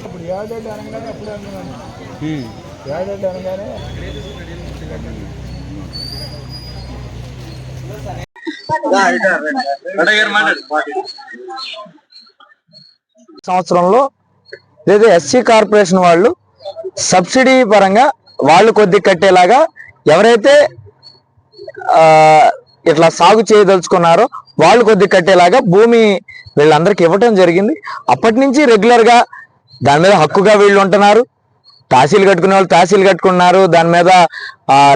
ఇప్పుడు ఏడాది అనగానే అప్పుడు అనుకున్నాను ఏడాది అనగానే సంవత్సరంలో లేదా ఎస్సీ కార్పొరేషన్ వాళ్ళు సబ్సిడీ పరంగా వాళ్ళు కొద్ది కట్టేలాగా ఎవరైతే ఇట్లా సాగు చేయదలుచుకున్నారో వాళ్ళు కొద్ది కట్టేలాగా భూమి వీళ్ళందరికీ ఇవ్వటం జరిగింది. అప్పటి నుంచి రెగ్యులర్గా దాని మీద హక్కుగా వీళ్ళు ఉంటున్నారు. తహసీలు కట్టుకునే వాళ్ళు తహసీలు కట్టుకున్నారు. దాని మీద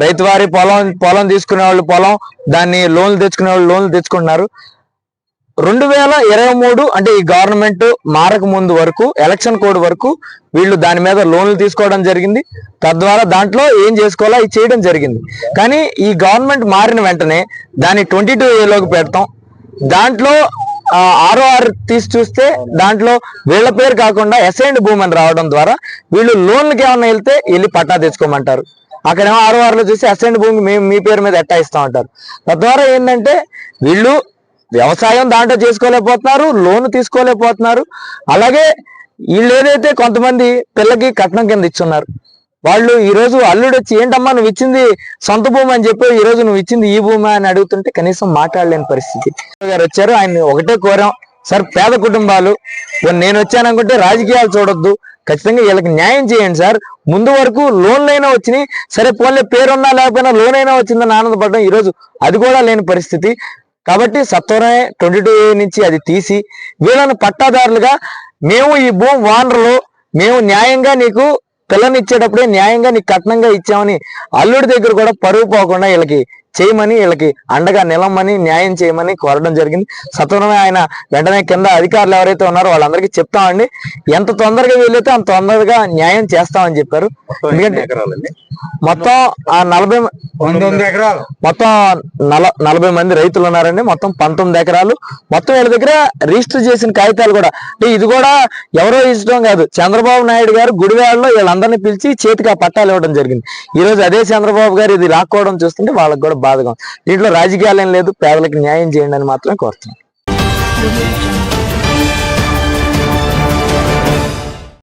రైతువారి పొలం పొలం తీసుకునే వాళ్ళు పొలం దాన్ని లోన్లు తెచ్చుకునే వాళ్ళు లోన్లు తెచ్చుకుంటున్నారు. రెండు వేల ఇరవై మూడు అంటే ఈ గవర్నమెంట్ మారక ముందు వరకు ఎలక్షన్ కోడ్ వరకు వీళ్ళు దాని మీద లోన్లు తీసుకోవడం జరిగింది. తద్వారా దాంట్లో ఏం చేసుకోవాలో ఇది చేయడం జరిగింది. కానీ ఈ గవర్నమెంట్ మారిన వెంటనే దాన్ని ట్వంటీ టూ ఏలోకి పెడతాం. దాంట్లో ఆర్ఓఆర్ తీసి చూస్తే దాంట్లో వీళ్ళ పేరు కాకుండా అసైన్డ్ భూమి అని రావడం ద్వారా వీళ్ళు లోన్లకి ఏమన్నా వెళ్తే వెళ్ళి పట్టా తెచ్చుకోమంటారు. అక్కడేమో ఆరో ఆర్ చూసి అసైన్డ్ భూమి మేము మీ పేరు మీద ఎట్టా ఇస్తాం అంటారు తద్వారా ఏంటంటే వీళ్ళు వ్యవసాయం దాంట్లో చేసుకోలేకపోతున్నారు లోన్ తీసుకోలేకపోతున్నారు. అలాగే వీళ్ళు ఏదైతే కొంతమంది పిల్లకి కట్నం కింద ఇచ్చున్నారు వాళ్ళు ఈ రోజు అల్లుడు వచ్చి ఏంటమ్మా నువ్వు ఇచ్చింది సొంత భూమి అని చెప్పి ఈ రోజు నువ్వు ఇచ్చింది ఈ భూమి అని అడుగుతుంటే కనీసం మాట్లాడలేని పరిస్థితి. గారు వచ్చారు ఆయన ఒకటే కోరాం సార్ పేద కుటుంబాలు నేను వచ్చాను అనుకుంటే రాజకీయాలు చూడొద్దు ఖచ్చితంగా వీళ్ళకి న్యాయం చేయండి సార్. ముందు వరకు లోన్లు అయినా వచ్చినాయి సరే పోన్లే పేరున్నా లేకపోయినా లోన్ అయినా వచ్చిందని ఆనందపడడం ఈరోజు అది కూడా లేని పరిస్థితి. కాబట్టి సత్వరమే ట్వంటీ టూ నుంచి అది తీసి వీళ్ళని పట్టాదారులుగా మేము ఈ భూమి ఓనర్లు మేము న్యాయంగా నీకు పిల్లని ఇచ్చేటప్పుడే న్యాయంగా నీకు కట్నంగా ఇచ్చామని అల్లుడి దగ్గర కూడా పరువు పోకుండా వీళ్ళకి చేయమని వీళ్ళకి అండగా నిలమ్మని న్యాయం చేయమని కోరడం జరిగింది. సత్వరమే ఆయన వెంటనే కింద అధికారులు ఎవరైతే ఉన్నారో వాళ్ళందరికీ చెప్తామండి. ఎంత తొందరగా వీలైతే అంత తొందరగా న్యాయం చేస్తామని చెప్పారు. మొత్తం ఆ నలభై ఎకరాలు. మొత్తం నల నలభై మంది రైతులు ఉన్నారండి. మొత్తం పంతొమ్మిది ఎకరాలు. మొత్తం వీళ్ళ దగ్గర రిజిస్టర్ చేసిన కాగితాలు కూడా. అంటే ఇది కూడా ఎవరో ఇష్టం కాదు. చంద్రబాబు నాయుడు గారు గుడివాడలో వీళ్ళందరినీ పిలిచి చేతికి ఆ పట్టాలు ఇవ్వడం జరిగింది. ఈ రోజు అదే చంద్రబాబు గారు ఇది లాక్కోవడం చూస్తుంటే వాళ్ళకి కూడా బాధగా దీంట్లో రాజకీయాలు ఏం లేదు పేదలకు న్యాయం చేయండి అని మాత్రం కోరుతున్నాను